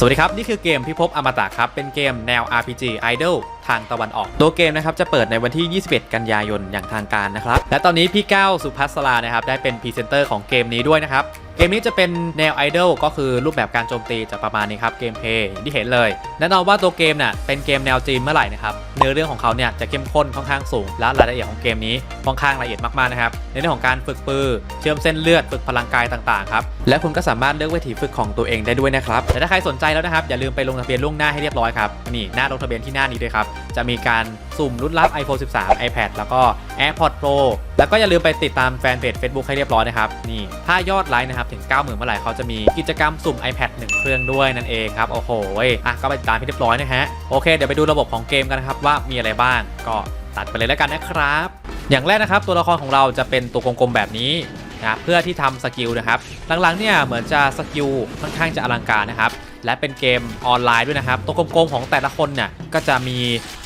สวัสดีครับ นี่คือเกมพิภพอมตะครับ เป็นเกมแนว RPG Idol ทางตะวันออก ตัวเกมนะครับจะเปิดในวันที่ 21 กันยายนอย่างทางการนะครับ และตอนนี้พี่ก้าวสุภัสรานะครับได้เป็นพรีเซนเตอร์ของเกมนี้ด้วยนะครับเกมนี้จะเป็นแนวไอดอลก็คือรูปแบบการโจมตีจะประมาณนี้ครับเกมเพย์ที่เห็นเลยแน่นอนว่าตัวเกมเนี่ยเป็นเกมแนวจีนเมื่อไหร่นะครับเนื้อเรื่องของเขาเนี่ยจะเข้มข้นค่อนข้างสูง และรายละเอียดของเกมนี้ค่อนข้างละเอียดมากๆนะครับในเรื่องของการฝึกปือเชื่อมเส้นเลือดฝึกพลังกายต่างๆครับและคุณก็สามารถเลือกวิธีฝึกของตัวเองได้ด้วยนะครับแต่ถ้าใครสนใจแล้วนะครับอย่าลืมไปลงทะเบียนล่วงหน้าให้เรียบร้อยครับนี่หน้าลงทะเบียนที่หน้านี้ด้วยครับจะมีการสุ่มรุ่นรับ iPhone 13 iPad แล้วก็ AirPods Pro แล้วก็อย่าลืมไปติดตามแฟนเพจ Facebook ให้เรียบร้อยนะครับ นี่ ถ้ายอดไลค์นะครับ ถึง 90,000 เมื่อไหร่เขาจะมีกิจกรรมสุ่ม iPad 1 เครื่องด้วยนั่นเองครับ โอ้โหอะก็ไปติดตามให้เรียบร้อยนะฮะ โอเค เดี๋ยวไปดูระบบของเกมกันนะครับว่ามีอะไรบ้าง ก็ตัดไปเลยแล้วกันนะครับ อย่างแรกนะครับ ตัวละครของเราจะเป็นตัวกลมๆแบบนี้นะเพื่อที่ทำสกิลนะครับ หลังๆเนี่ยเหมือนจะสกิลค่อนข้างจะอลังการนะครับ และเป็นเกมออนไลน์ด้วยนะครับ ตัวกลมๆของแต่ละคนเนี่ยก็จะมี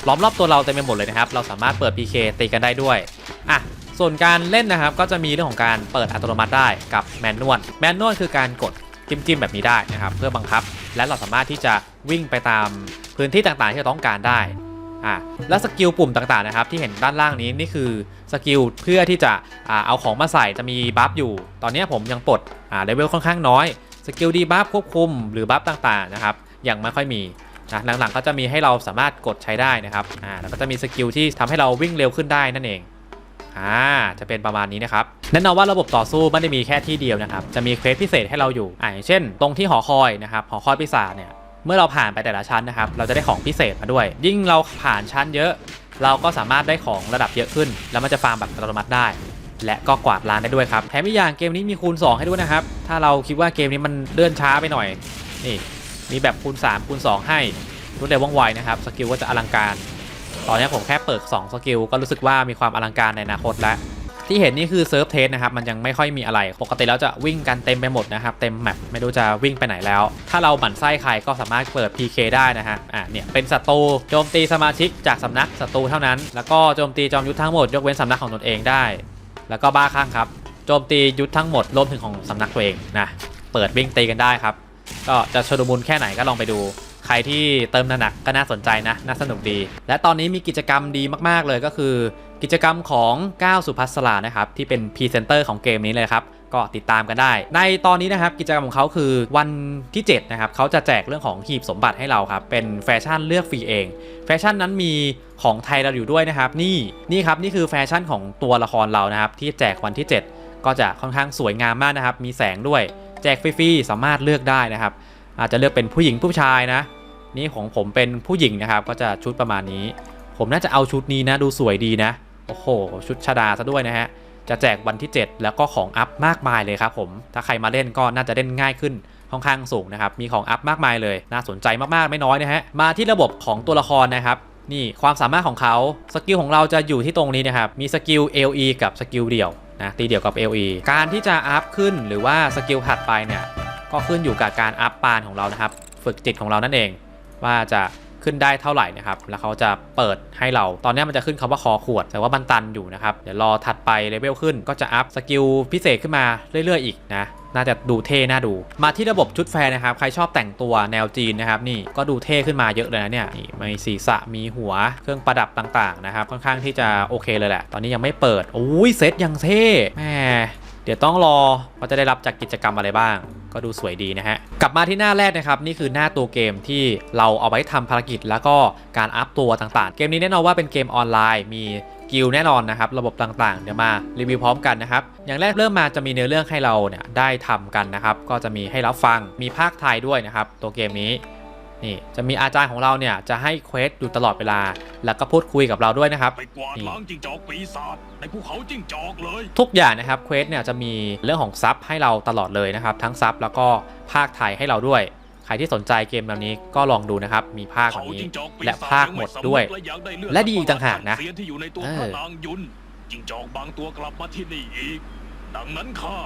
ล้อมรอบตัวเราเต็มไปหมดเลยนะครับ เราสามารถเปิด PK ตีกันได้ด้วยอะส่วนการเล่นนะครับก็จะมีเรื่องของการเปิดอัตโนมัติได้กับแมนนวลแมนนวลคือการกดจิ้มๆแบบนี้ได้นะครับเพื่อบังคับ และเราสามารถที่จะวิ่งไปตามพื้นที่ต่างๆ ที่เราต้องการได้อะและสกิลปุ่มต่างๆนะครับที่เห็นด้านล่างนี้นี่คือสกิลเพื่อที่จะอ่าเอาของมาใส่จะมีบัฟอยู่ ตอนนี้ผมยังปลดอ่าเลเวลค่อนข้างน้อย สกิลดีบัฟควบคุมหรือบัฟต่างๆนะครับยังไม่ค่อยมีนะหลังๆก็จะมีให้เราสามารถกดใช้ได้นะครับอ่าแล้วก็จะมีสกิลที่ทำให้เราวิ่งเร็วขึ้นได้นั่นเองอ่าจะเป็นประมาณนี้นะครับแน่นอนว่าระบบต่อสู้ไม่ได้มีแค่ที่เดียวนะครับจะมีเควสพิเศษให้เราอยู่อ่าอย่างเช่น ตรงที่หอคอยนะครับหอคอยปีศาจเนี่ยเมื่อเราผ่านไปแต่ละชั้นนะครับเราจะได้ของพิเศษมาด้วย ยิ่งเราผ่านชั้นเยอะ เราก็สามารถได้ของระดับเยอะขึ้น แล้วมันจะฟาร์มแบบอัตโนมัติได้ และก็กวาดล้างได้ด้วยครับแถมอีกอย่างเกมนี้มีคูณ 2 ให้ด้วยนะครับ ถ้าเราคิดว่าเกมนี้มันเลื่อนช้าไปหน่อย นี่ มีแบบคูณ 3 คูณ 2 ให้รวดเร็วว่องไวนะครับ สกิลก็จะอลังการ ตอนนี้ผมแค่เปิด 2 สกิล ก็รู้สึกว่ามีความอลังการในอนาคตแล้ว ที่เห็นนี่คือเซิร์ฟเทสนะครับ มันยังไม่ค่อยมีอะไร ปกติแล้วจะวิ่งกันเต็มไปหมดนะครับ เต็มแมปไม่รู้จะวิ่งไปไหนแล้ว ถ้าเราหมั่นไส้ใครก็สามารถเปิด PK ได้นะฮะ อะเนี่ย เป็นศัตรูโจมตีสมาชิกจากสำนักศัตรูเท่านั้น แล้วก็โจมตีจอมยุทธทั้งหมดยกเว้นสำนักของตนเองได้ แล้วก็บ้าข้างครับ โจมตียุทธทั้งหมดรวมถึงของสำนักตัวเองนะ เปิดวิ่งตีกันได้ครับ ก็จะชดมุนแค่ไหนก็ลองไปดู ใครที่เติมหนักก็น่าสนใจนะ น่าสนุกดี และตอนนี้มีกิจกรรมดีมาก ๆ เลยก็คือ กิจกรรมของก้าวสุภัสรานะครับที่เป็นพรีเซนเตอร์ของเกมนี้เลยครับ ก็ติดตามกันได้ ในตอนนี้นะครับกิจกรรมของเขาคือวันที่7นะครับเขาจะแจกเรื่องของหีบสมบัติให้เราครับเป็นแฟชั่นเลือกฟรีเอง แฟชั่นนั้นมีของไทยเราอยู่ด้วยนะครับ นี่นี่ครับนี่คือแฟชั่นของตัวละครเรานะครับที่แจกวันที่ 7 ก็จะค่อนข้างสวยงามมากนะครับ มีแสงด้วย แจกฟรีๆสามารถเลือกได้นะครับ อาจจะเลือกเป็นผู้หญิงผู้ชายนะ นี่ของผมเป็นผู้หญิงนะครับ ก็จะชุดประมาณนี้ ผมน่าจะเอาชุดนี้นะ ดูสวยดีนะโอ้โห ชุดชาดาซะด้วยนะฮะ จะแจกวันที่ 7 แล้วก็ของอัพมากมายเลยครับผม ถ้าใครมาเล่นก็น่าจะเล่นง่ายขึ้นค่อนข้างสูงนะครับ มีของอัพมากมายเลย น่าสนใจมากๆ ไม่น้อยนะฮะ มาที่ระบบของตัวละครนะครับ นี่ความสามารถของเขา สกิลของเราจะอยู่ที่ตรงนี้นะครับ มีสกิล LE กับสกิลเดี่ยวนะ ตีเดี่ยวกับ LE การที่จะอัพขึ้นหรือว่าสกิลถัดไปเนี่ย ก็ขึ้นอยู่กับการอัพปานของเรานะครับ ฝึกจิตของเรานั่นเอง ว่าจะ ขึ้นได้เท่าไหร่นะครับ แล้วเขาจะเปิดให้เรา ตอนนี้มันจะขึ้นคำว่าคอขวด แต่ว่ามันตันอยู่นะครับ เดี๋ยวรอถัดไปเลเวลขึ้นก็จะอัพสกิลพิเศษขึ้นมาเรื่อย ๆ อีกนะน่าจะดูเท่ น่าดู มาที่ระบบชุดแฟร์นะครับ ใครชอบแต่งตัวแนวจีนนะครับ นี่ก็ดูเท่ขึ้นมาเยอะเลยนะเนี่ยนี่มีศีรษะมีหัวเครื่องประดับต่างๆนะครับ ค่อนข้างที่จะโอเคเลยแหละ ตอนนี้ยังไม่เปิดโอ้ยเซตยังเท่แหมเดี๋ยวต้องรอว่าจะได้รับจากกิจกรรมอะไรบ้าง ก็ดูสวยดีนะฮะ กลับมาที่หน้าแรกนะครับ นี่คือหน้าตัวเกมที่เราเอาไว้ทำภารกิจ แล้วก็การอัพตัวต่างๆ เกมนี้แน่นอนว่าเป็นเกมออนไลน์มีกิลแน่นอนนะครับ ระบบต่างๆ เดี๋ยวมารีวิวพร้อมกันนะครับ อย่างแรกเริ่มมาจะมีเนื้อเรื่องให้เราเนี่ยได้ทำกันนะครับ ก็จะมีให้รับฟังมีภาคไทยด้วยนะครับ ตัวเกมนี้ นี่จะมีอาจารย์ของเราเนี่ยจะให้เควสอยู่ตลอดเวลา แล้วก็พูดคุยกับเราด้วยนะครับไปกวาดล้างจิ้งจอกปีศาจในภูเขาจิ้งจอกเลย ทุกอย่างนะครับเควสเนี่ยจะมีเรื่องของซับให้เราตลอดเลยนะครับ ทั้งซับแล้วก็ภาคไทยให้เราด้วย ใครที่สนใจเกมแบบนี้ก็ลองดูนะครับ มีภาคแบบนี้และภาคหมดด้วย และดีอีกต่างหากนะเสียที่อยู่ในตัวเออพระนางยุนจิ้งจอกบางตัวกลับมาที่นี่อีก ดังนั้นข้า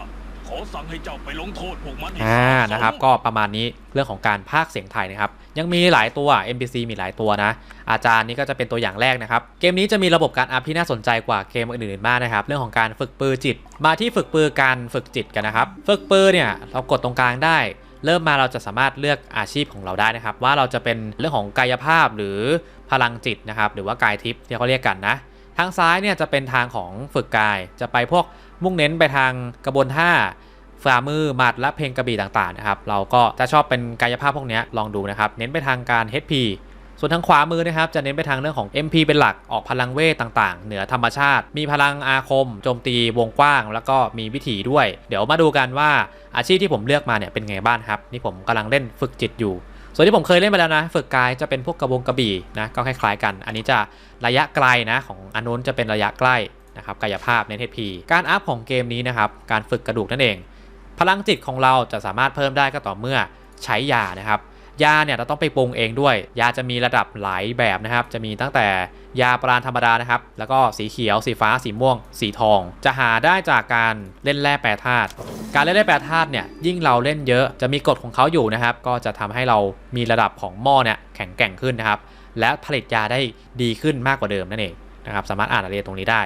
ขอสั่งให้เจ้าไปลงโทษพวกมันให้อ่าสมนะครับก็ประมาณนี้เรื่องของการภาคเสียงไทยนะครับ ยังมีหลายตัว NPC มีหลายตัวนะ อาจารย์นี่ก็จะเป็นตัวอย่างแรกนะครับ เกมนี้จะมีระบบการอัพที่น่าสนใจกว่าเกมอื่นๆมากนะครับ เรื่องของการฝึกปือจิต มาที่ฝึกปือการฝึกจิตกันนะครับ ฝึกปือเนี่ยเรากดตรงกลางได้เริ่มมาเราจะสามารถเลือกอาชีพของเราได้นะครับ ว่าเราจะเป็นเรื่องของกายภาพหรือพลังจิตนะครับ หรือว่ากายทิพย์ที่เขาเรียกกันนะ ทางซ้ายเนี่ยจะเป็นทางของฝึกกายจะไปพวก มุ่งเน้นไปทางกระบวนท่าฝ่ามือหมัดและเพลงกระบี่ต่างๆนะครับเราก็จะชอบเป็นกายภาพพวกนี้ลองดูนะครับ เน้นไปทางการ HP ส่วนทางขวามือนะครับจะเน้นไปทางเรื่องของ MP เป็นหลักออกพลังเวทต่างๆ เหนือธรรมชาติ มีพลังอาคมโจมตีวงกว้าง แล้วก็มีวิถีด้วย เดี๋ยวมาดูกันว่าอาชีพที่ผมเลือกมาเนี่ยเป็นไงบ้างครับ นี่ผมกำลังเล่นฝึกจิตอยู่ ส่วนที่ผมเคยเล่นไปแล้วนะ ฝึกกายจะเป็นพวกกระบงกระบี่นะก็คล้ายๆกัน อันนี้จะระยะไกลนะของอันนู้นจะเป็นระยะใกล้ นะครับกายภาพเน้น HP การอัพของเกมนี้นะครับการฝึกกระดูกนั่นเอง พลังจิตของเราจะสามารถเพิ่มได้ก็ต่อเมื่อใช้ยานะครับยาเนี่ยเราต้องไปปรุงเองด้วย ยาจะมีระดับหลายแบบนะครับ จะมีตั้งแต่ยาปราณธรรมดานะครับ แล้วก็สีเขียว สีฟ้า สีม่วง สีทอง จะหาได้จากการเล่นแร่แปรธาตุ การเล่นแร่แปรธาตุเนี่ยยิ่งเราเล่นเยอะจะมีกฎของเขาอยู่นะครับ ก็จะทำให้เรามีระดับของหม้อเนี่ยแข็งแกร่งขึ้นนะครับ และผลิตยาได้ดีขึ้นมากกว่าเดิมนั่นเองนะครับ สามารถอ่านรายละเอียดตรงนี้ได้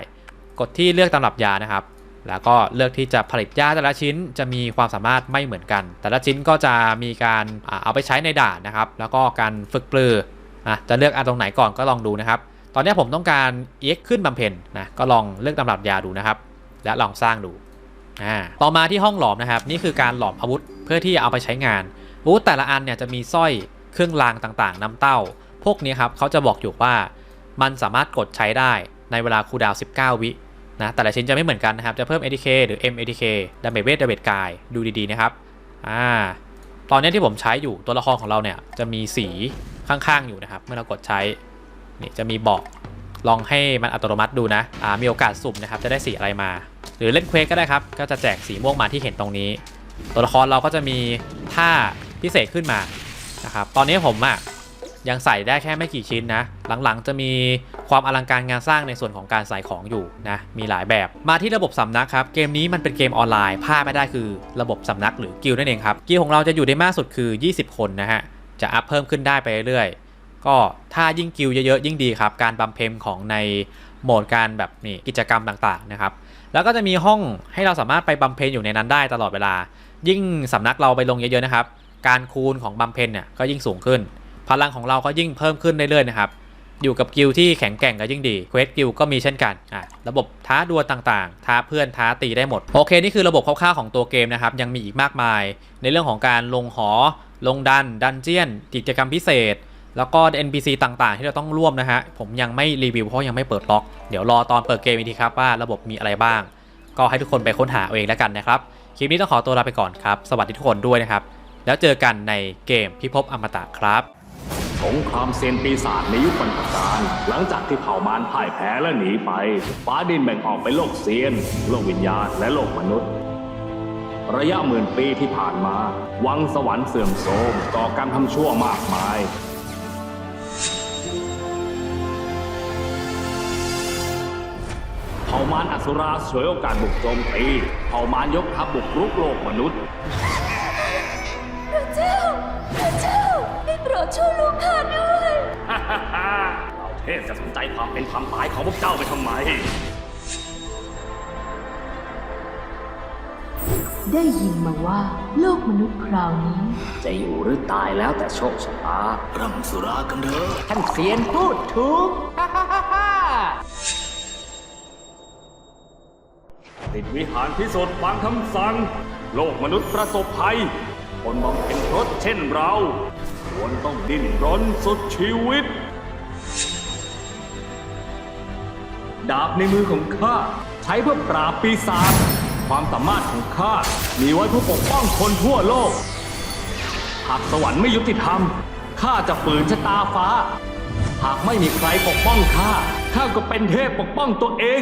กฎที่เลือกตำรับยานะครับ แล้วก็เลือกที่จะผลิตยาแต่ละชิ้นจะมีความสามารถไม่เหมือนกัน แต่ละชิ้นก็จะมีการเอาไปใช้ในด่านนะครับ แล้วก็การฝึกปลือนะจะเลือกอันตรงไหนก่อนก็ลองดูนะครับ ตอนนี้ผมต้องการ EX ขึ้นบำเพ็ญนะก็ลองเลือกตำรับยาดูนะครับ และลองสร้างดูต่อมาที่ห้องหลอมนะครับ นี่คือการหลอมอาวุธเพื่อที่จะเอาไปใช้งานอาวุธแต่ละอันเนี่ยจะมีสร้อยเครื่องรางต่างๆนำเต้า พวกนี้ครับเขาจะบอกอยู่ว่ามันสามารถกดใช้ได้ในเวลาคูดาว 19 วิ นะแต่ละชิ้นจะไม่เหมือนกันนะครับ จะเพิ่ม ATK หรือ MATK ดาเมจเวทดาเมจกายดูดีๆนะครับอ่าตอนนี้ที่ผมใช้อยู่ตัวละครของเราเนี่ยจะมีสีข้างๆอยู่นะครับ เมื่อเรากดใช้นี่จะมีบอกลองให้มันอัตโนมัติดูนะอ่ามีโอกาสสุ่มนะครับจะได้สีอะไรมา หรือเล่นเควสก็ได้ครับ ก็จะแจกสีม่วงมาที่เห็นตรงนี้ ตัวละครเราก็จะมีท่าพิเศษขึ้นมานะครับตอนนี้ผมอะ ยังใส่ได้แค่ไม่กี่ชิ้นนะ หลังๆ จะมีความอลังการงานสร้างในส่วนของการใส่ของอยู่นะ มีหลายแบบ มาที่ระบบสำนักครับ เกมนี้มันเป็นเกมออนไลน์พลาดไม่ได้คือระบบสำนักหรือกิลด์นั่นเองครับ กิลของเราจะอยู่ได้มากสุดคือ 20 คนนะฮะ จะอัพเพิ่มขึ้นได้ไปเรื่อยๆ ก็ถ้ายิ่งกิลเยอะๆ ยิ่งดีครับ การบำเพ็ญของในโหมดการแบบนี่กิจกรรมต่างๆ นะครับ แล้วก็จะมีห้องให้เราสามารถไปบำเพ็ญอยู่ในนั้นได้ตลอดเวลา ยิ่งสำนักเราไปลงเยอะๆ นะครับ การคูณของบำเพ็ญเนี่ยก็ยิ่งสูงขึ้น พลังของเราก็ยิ่งเพิ่มขึ้นเรื่อยๆนะครับอยู่กับกิลด์ที่แข็งแกร่งก็ยิ่งดีเควสกิลด์ก็มีเช่นกันอะระบบท้าดวลต่างๆ ท้าเพื่อนท้าตีได้หมด โอเค นี่คือระบบคร่าวๆของตัวเกมนะครับ ยังมีอีกมากมาย ในเรื่องของการลงหอ ลงดัน ดันเจียน กิจกรรมพิเศษ แล้วก็ NPC ต่างๆ ที่เราต้องร่วมนะฮะ ผมยังไม่รีวิวเพราะยังไม่เปิดล็อก เดี๋ยวรอตอนเปิดเกมอีกทีครับว่าระบบมีอะไรบ้าง ก็ให้ทุกคนไปค้นหาเอาเองแล้วกันนะครับ คลิปนี้ต้องขอตัวลาไปก่อนครับ สวัสดีทุกคนด้วยนะครับ แล้วเจอกันในเกมพิภพอมตะครับ สงครามเซนปีศาจในยุคปัญจการหลังจากที่เผ่ามารพ่ายแพ้และหนีไป ฟ้าดินแบ่งออกเป็นโลกเซียน โลกวิญญาณและโลกมนุษย์ ระยะหมื่นปีที่ผ่านมา วังสวรรค์เสื่อมโทรมก่อการทำชั่วมากมายเผ่ามารอสุราฉวยโอกาสบุกโจมตีเผ่ามารยกทัพบุกรุกโลกมนุษย์ ช่วยลูกข้าด้วยฮ่าฮ่าฮ่าเราเทพจะสนใจความเป็นความตายของพวกเจ้าไปทำไม ได้ยินมาว่า โลกมนุษย์คราวนี้ จะอยู่หรือตายแล้วแต่โชคชะตาร่ำสุรากันเถอะท่านเซียนพูดถูก ติดวิหารพิสดบางคำสั่ง โลกมนุษย์ประสบภัย คนบำเพ็ญพรตเช่นเรา ควรต้องดิ้นรนสุดชีวิต ดาบในมือของข้าใช้เพื่อปราบปีศาจความสามารถของข้ามีไว้เพื่อปกป้องคนทั่วโลก หากสวรรค์ไม่ยุติธรรมข้าจะฝืนชะตาฟ้า หากไม่มีใครปกป้องข้าข้าก็เป็นเทพปกป้องตัวเอง